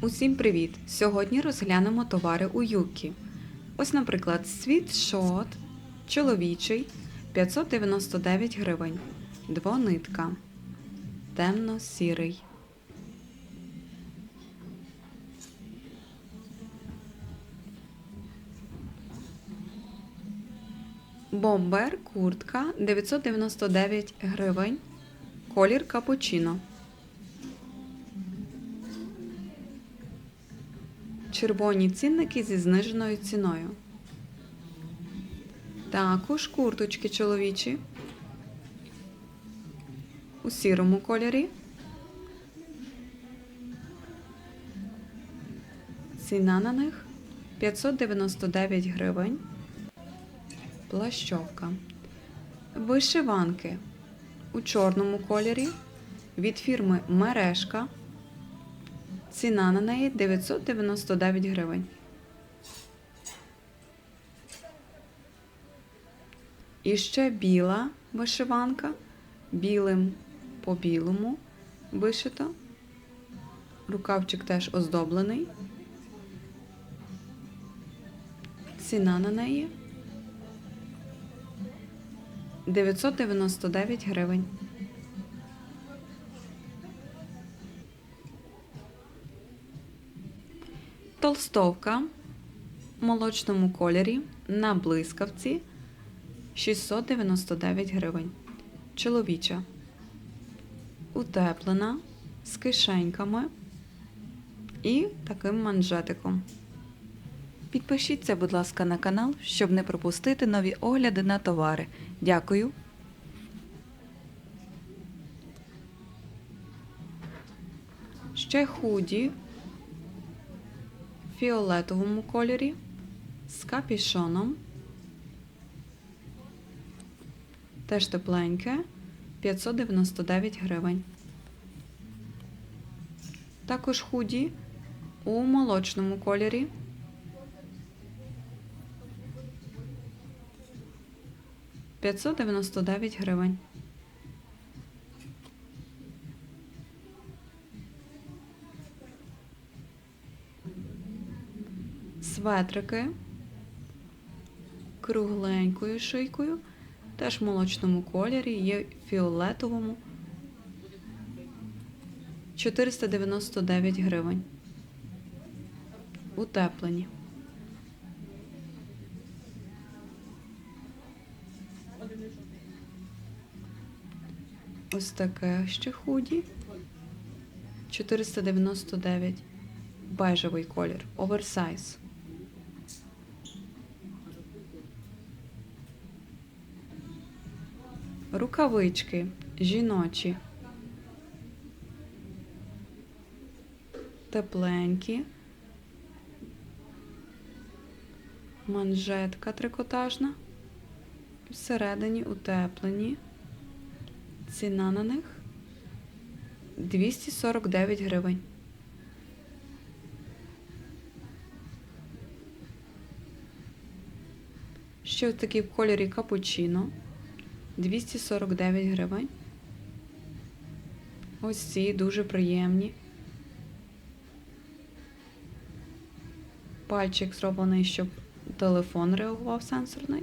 Усім привіт! Сьогодні розглянемо товари у Юкі. Ось, наприклад, світшот чоловічий 599 гривень. Двонитка. Темно-сірий. Бомбер куртка 999 гривень. Колір капучино. Червоні цінники зі зниженою ціною. Також курточки чоловічі. У сірому кольорі. Ціна на них 599 гривень. Плащовка. Вишиванки у чорному кольорі від фірми Мережка. Ціна на неї 999 гривень. І ще біла вишиванка. Білим по білому вишито. Рукавчик теж оздоблений. Ціна на неї 999 гривень. Толстовка в молочному кольорі на блискавці 699 гривень. Чоловіча. Утеплена з кишеньками і таким манжетиком. Підпишіться, будь ласка, на канал, щоб не пропустити нові огляди на товари. Дякую. Ще худі фіолетовому кольорі з капішоном. Теж тепленьке 599 гривень. Також худі у молочному кольорі. П'ятсот дев'яносто дев'ять гривень. Светрики кругленькою шийкою, теж в молочному кольорі, є фіолетовому 499 гривень. Утеплені. Ось таке ще худі. 499 бежевий колір. Оверсайз. Рукавички жіночі. Тепленькі. Манжетка трикотажна. Всередині утеплені. Ціна на них 249 гривень. Ще ось такий в кольорі капучино 249 гривень. Ось ці дуже приємні. Пальчик зроблений, щоб телефон реагував сенсорний.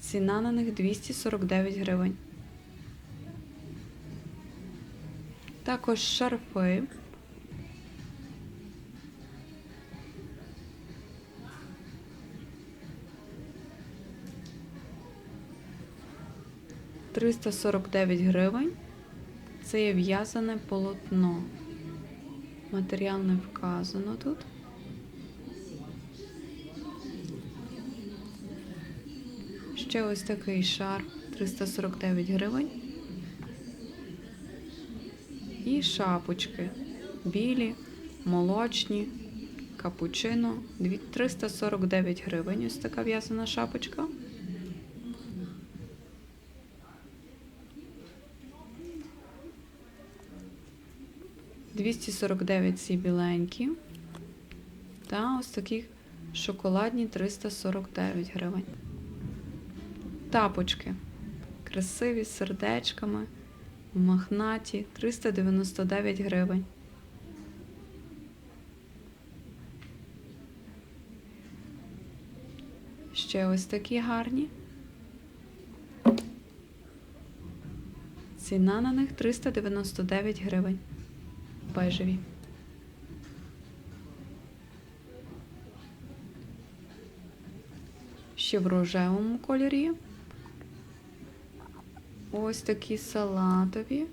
Ціна на них 249 гривень. Також шарфи. Триста сорок дев'ять гривень. Це є в'язане полотно. Матеріал не вказано тут. Ще ось такий шар 349 гривень. І шапочки. Білі, молочні, капучино. 349 гривень. Ось така в'язана шапочка. 249 ці біленькі. Та ось такі шоколадні 349 гривень. Тапочки. Красиві з сердечками. Махнаті 399 гривень. Ще ось такі гарні. Ціна на них 399 гривень. Бежеві. Ще в рожевому кольорі. Ось такі салатові.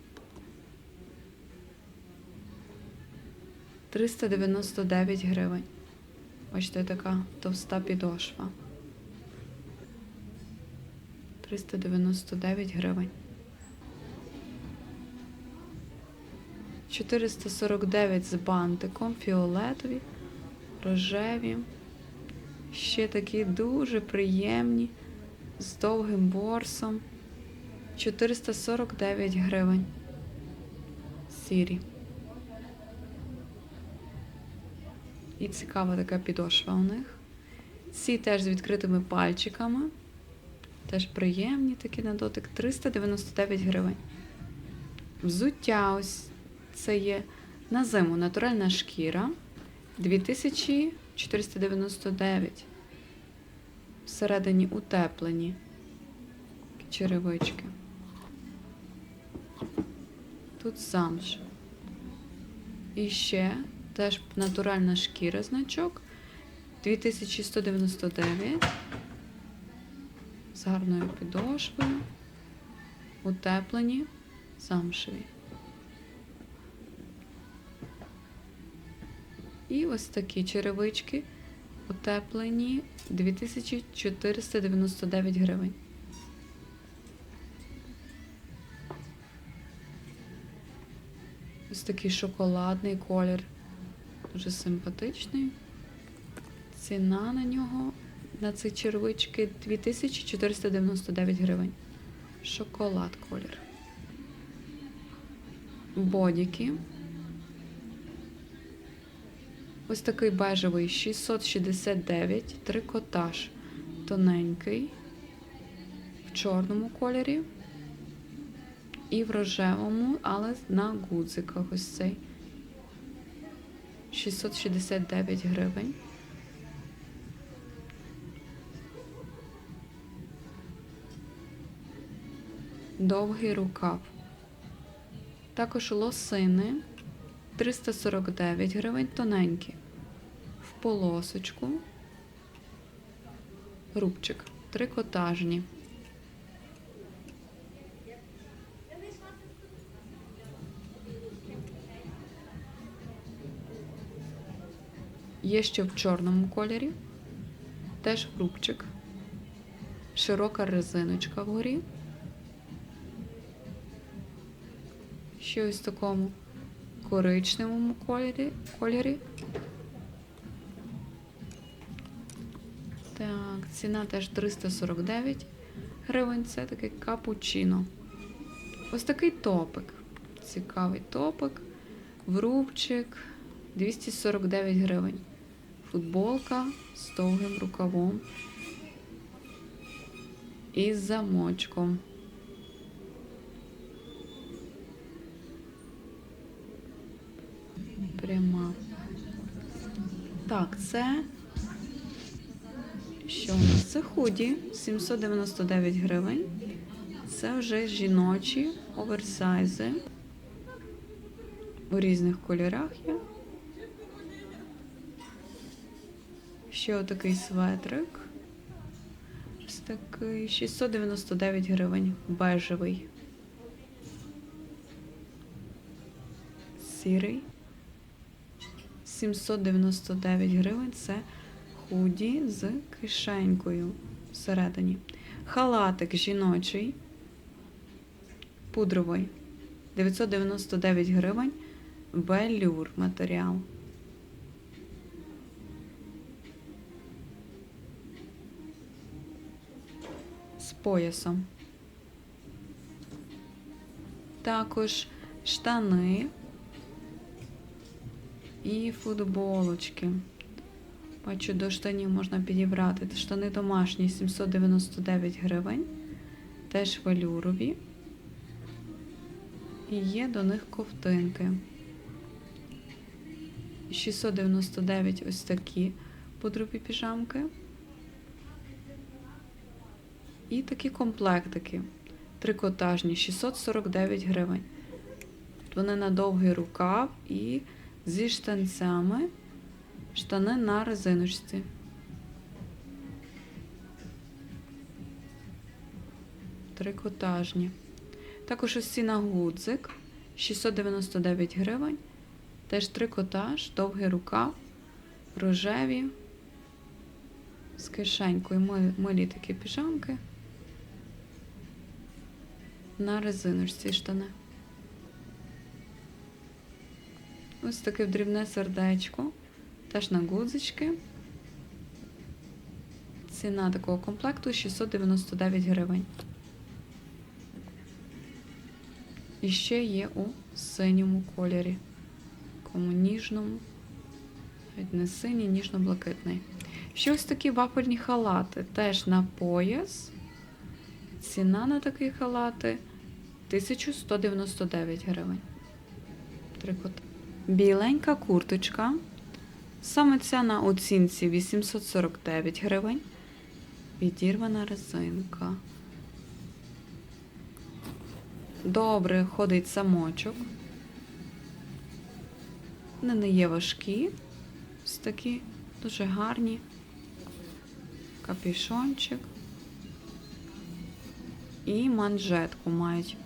399 гривень. Бачите, така товста підошва. 399 гривень. 449 з бантиком, фіолетові, рожеві. Ще такі дуже приємні, з довгим борсом. 449 гривень. Сірі. І цікава така підошва у них. Ці теж з відкритими пальчиками. Теж приємні такі на дотик. 399 гривень. Взуття ось це є на зиму натуральна шкіра. 2499. Всередині утеплені черевички. Тут замш. І ще теж натуральна шкіра значок. 2199. З гарною підошвою. Утеплені замшеві. І ось такі черевички утеплені 2499 гривень. Ось такий шоколадний колір. Дуже симпатичний. Ціна на нього на ці червички 2499 гривень. Шоколад колір. Бодіки. Ось такий бежевий 669, трикотаж тоненький, в чорному кольорі і в рожевому, але на гудзиках ось цей 669 гривень. Довгий рукав. Також лосини 349 гривень тоненькі. В полосочку. Рубчик. Трикотажні. Є ще в чорному кольорі. Теж рубчик. Широка резиночка вгорі. Ще ось такому коричневому кольорі. кольорі. Так, ціна теж 349 гривень. Це такий капучино. Ось такий топик. Цікавий топик. Врубчик 249 гривень. Футболка з довгим рукавом і замочком. Так, це що у нас? Це худі 799 гривень. Це вже жіночі оверсайзи. У різних кольорах є. Ще отакий светрик. Ось такий 699 гривень. Бежевий. Сірий. 799 гривень. Це худі з кишенькою всередині. Халатик жіночий. Пудровий. 999 гривень. Белюр матеріал. З поясом. Також штани і футболочки. Бачу, до штанів можна підібрати. Штани домашні 799 гривень. Теж велюрові. І є до них ковтинки. 699 ось такі пудрові піжамки. І такі комплектики. Трикотажні 649 гривень. Вони на довгий рукав і зі штанцями. Штани на резиночці. Трикотажні. Також ось ці на гудзик 699 гривень. Теж трикотаж, довгий рукав, рожеві, з кишенькою ми- милі такі піжамки. На резиночці штани. Ось таке дрібне сердечко. Теж на гудзички. Ціна такого комплекту 699 гривень. І ще є у синьому кольорі. Такому ніжному. Навіть не синій, ніжно-блакитний. Ще ось такі вафельні халати. Теж на пояс. Ціна на такі халати 1199 гривень. Трикот. Біленька курточка. Саме ця на оцінці 849 гривень. Відірвана резинка. Добре ходить самочок. Вони не є важкі. Ось такі дуже гарні. Капюшончик. І манжетку мають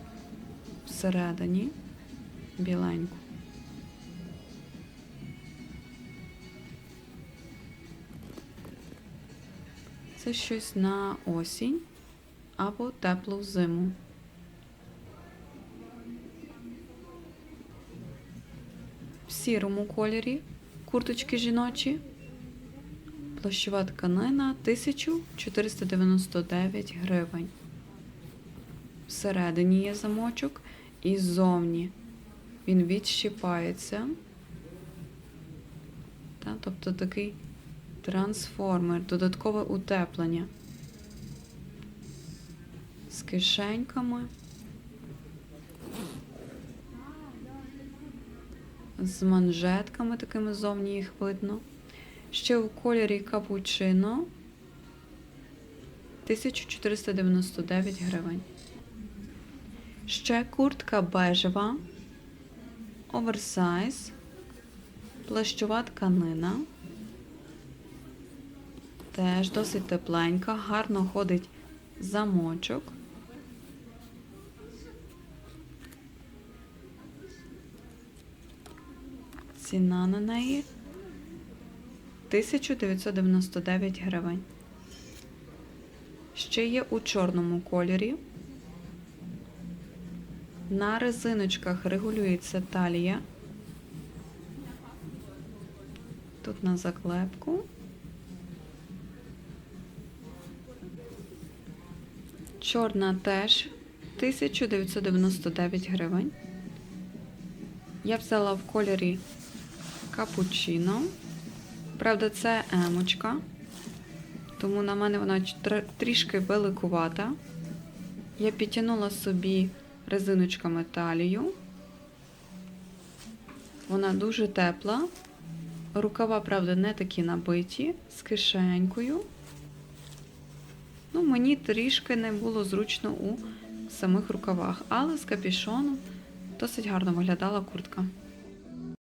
всередині біленьку. Це щось на осінь або теплу зиму. В сірому кольорі курточки жіночі. Плащова тканина 1499 гривень. Всередині є замочок і ззовні він відщипається. Та, тобто такий трансформер, додаткове утеплення. З кишеньками. З манжетками такими зовні їх видно. Ще у кольорі капучино 1499 гривень. Ще куртка бежева, оверсайз, плащова тканина. Теж досить тепленька, гарно ходить замочок. Ціна на неї 1999 гривень. Ще є у чорному кольорі. На резиночках регулюється талія. Тут на заклепку. Чорна теж 1999 гривень. Я взяла в кольорі капучино. Правда, це емочка, тому на мене вона трішки великувата. Я підтягнула собі резиночками талію. Вона дуже тепла. Рукава, правда, не такі набиті, з кишенькою. Ну, мені трішки не було зручно у самих рукавах, але з капішоном досить гарно виглядала куртка.